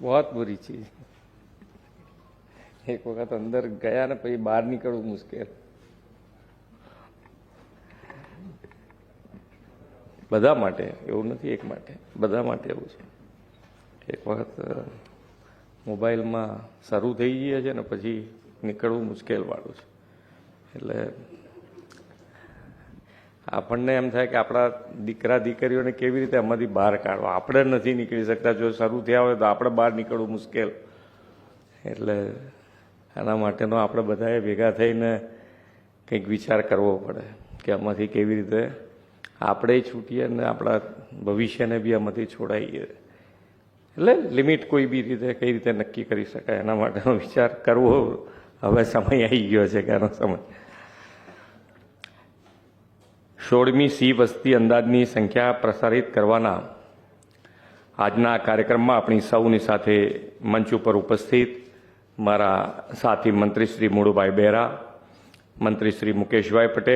बहुत बुरी चीज એક વખત અંદર ગયા ને પછી બહાર નીકળવું મુશ્કેલ બધા માટે એવું નથી એક માટે બધા માટે એવું છે એક વખત અ, મોબાઈલમાં શરૂ થઈ જાય છે ને પછી નીકળવું મુશ્કેલ વાળું છે એટલે આપણને એમ થાય કે આપણા દીકરા દીકરીઓને કેવી રીતે આમાંથી બહાર કાઢવા? આપણે નથી નીકળી શકતા. જો શરૂ થયા હોય તો આપણે બહાર નીકળવું મુશ્કેલ. એટલે આના માટેનો આપણે બધાએ ભેગા થઈને કંઈક વિચાર કરવો પડે કે આમાંથી કેવી રીતે આપણે છૂટીએ અને આપણા ભવિષ્યને બી આમાંથી છોડાઈએ. એટલે લિમિટ કોઈ બી રીતે, કઈ રીતે નક્કી કરી શકાય એના માટેનો વિચાર કરવો હવે સમય આવી ગયો છે કે આનો સમય. સોળમી સી વસ્તી અંદાજની સંખ્યા પ્રસારિત કરવાના આજના કાર્યક્રમમાં આપણી સૌની સાથે મંચ ઉપર ઉપસ્થિત મારા સાથી મંત્રી શ્રી મુળુભાઈ બહેરા મંત્રી શ્રી મુકેશભાઈ પટેલ